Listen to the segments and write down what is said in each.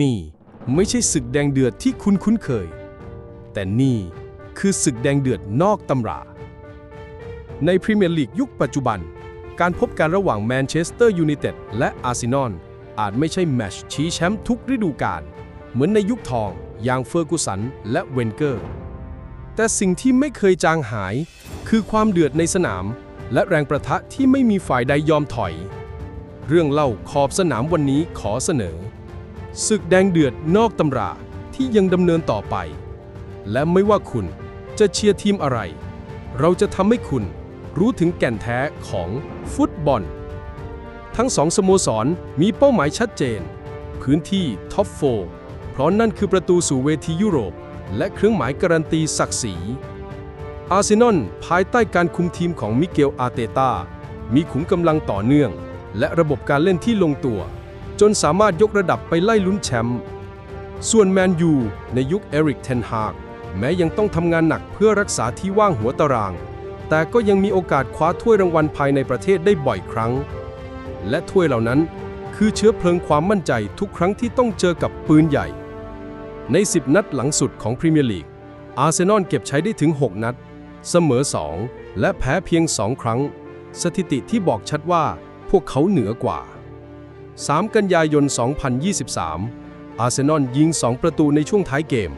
นี่ไม่ใช่ศึกแดงเดือดที่คุณคุ้นเคย แต่นี่คือศึกแดงเดือดนอกตำรา ในพรีเมียร์ลีกยุคปัจจุบัน การพบกันระหว่างแมนเชสเตอร์ยูไนเต็ดและอาร์เซนอลอาจไม่ใช่แมตช์ชี้แชมป์ทุกฤดูกาลเหมือนในยุคทองอย่างเฟอร์กูสันและเวนเกอร์ แต่สิ่งที่ไม่เคยจางหาย คือความเดือดในสนาม และแรงประทะที่ไม่มีฝ่ายใดยอมถอย เรื่องเล่าขอบสนามวันนี้ขอเสนอ ศึกแดงเดือดนอกตำราที่ยังดำเนินต่อไป และไม่ว่าคุณจะเชียร์ทีมอะไร เราจะทำให้คุณรู้ถึงแก่นแท้ของฟุตบอล ทั้งสองสโมสรมีเป้าหมายชัดเจน พื้นที่ท็อปโฟเพราะนั่นคือประตูสู่เวทียุโรป และเครื่องหมายการันตีศักดิ์ศรี อาร์เซนอลภายใต้การคุมทีมของมิเกลอาเตตามีขุมกำลังต่อเนื่อง และระบบการเล่นที่ลงตัว จนสามารถยกระดับไปไล่ลุ้นแชมป์ ส่วนแมนยูในยุคเอริกเทนฮากแม้ยังต้องทำงานหนักเพื่อรักษาที่ว่างหัวตาราง แต่ก็ยังมีโอกาสคว้าถ้วยรางวัลภายในประเทศได้บ่อยครั้ง และถ้วยเหล่านั้นคือเชื้อเพลิงความมั่นใจทุกครั้งที่ต้องเจอกับปืนใหญ่ ใน 10 นัดหลังสุดของพรีเมียร์ลีก อาร์เซนอลเก็บใช้ได้ถึง 6 นัด เสมอ 2 และแพ้เพียง 2 ครั้ง สถิติที่บอกชัดว่าพวกเขาเหนือกว่า 3 กันยายน 2023 อาร์เซนอลยิง 2 ประตูในช่วงท้ายเกม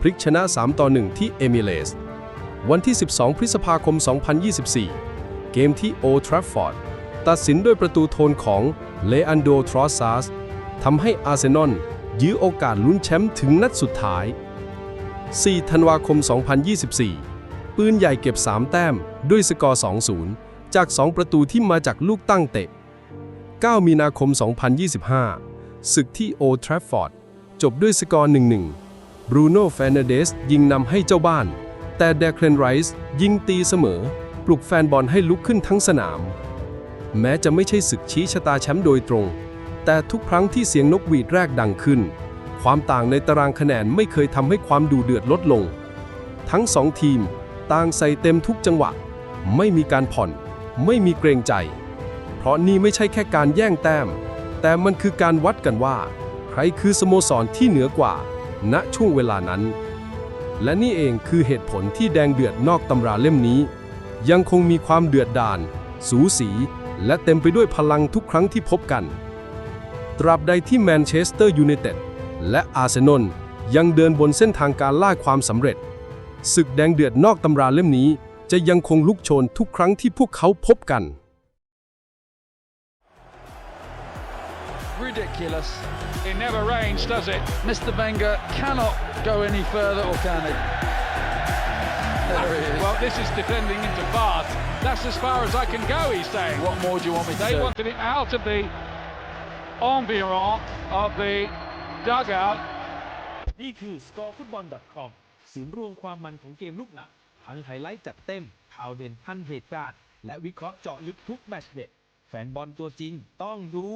พลิกชนะ 3 ต่อ 1 ที่เอมิเลส วันที่ 12 พฤษภาคม 2024 เกมที่โอทราฟฟอร์ดตัดสินด้วยประตูโทนของเลอันโดทรอสซาสทำให้อาร์เซนอลยื้อโอกาสลุ้นแชมป์ถึงนัดสุดท้าย 4 ธันวาคม 2024 ปืนใหญ่เก็บ 3 แต้มด้วยสกอร์ 2-0 จาก 2 ประตูที่มาจากลูกตั้งเตะ 9 มีนาคม 2025 ศึกที่โอทราฟฟอร์ด จบด้วยสกอร์ 1-1 บรูโน่แฟนเดสยิงนำให้เจ้าบ้าน แต่เดคลนไรส์ยิงตีเสมอ ปลุกแฟนบอลให้ลุกขึ้นทั้งสนาม แม้จะไม่ใช่ศึกชี้ชะตาแชมป์โดยตรง แต่ทุกครั้งที่เสียงนกหวีดแรกดังขึ้น ความต่างในตารางคะแนนไม่เคยทำให้ความดูเดือดลดลง ทั้งสองทีมต่างใส่เต็มทุกจังหวะ ไม่มีการผ่อน ไม่มีเกรงใจ เพราะนี่ไม่ใช่แค่การแย่งแต้ม แต่มันคือการวัดกันว่า ใครคือสโมสรที่เหนือกว่า ณช่วงเวลานั้น และนี่เองคือเหตุผลที่แดงเดือดนอกตำราเล่มนี้ ยังคงมีความเดือดดาล สูสี และเต็มไปด้วยพลังทุกครั้งที่พบกัน ตราบใดที่แมนเชสเตอร์ยูไนเต็ดและอาร์เซนอลยังเดินบนเส้นทางการล่าความสำเร็จศึกแดงเดือดนอกตำราเล่มนี้ จะยังคงลุกโชนทุกครั้งที่พวกเขาพบกัน Ridiculous. It never rains, does it? Mr. Wenger cannot go any further, or can he? There he is. Well, this is defending into Bath. That's as far as I can go, he's saying. What more do you want me to They do? wanted it out of the environ of the dugout. นี่คือ scorefootball.com ศูนย์รวมความมันของเกมลูกหนักทั้งไฮไลท์จัดเต็ม ข่าวเด่นทันเหตุการณ์ และวิเคราะห์เจาะลึกทุกแมตช์เด็ด แฟนบอลตัวจริงต้องดู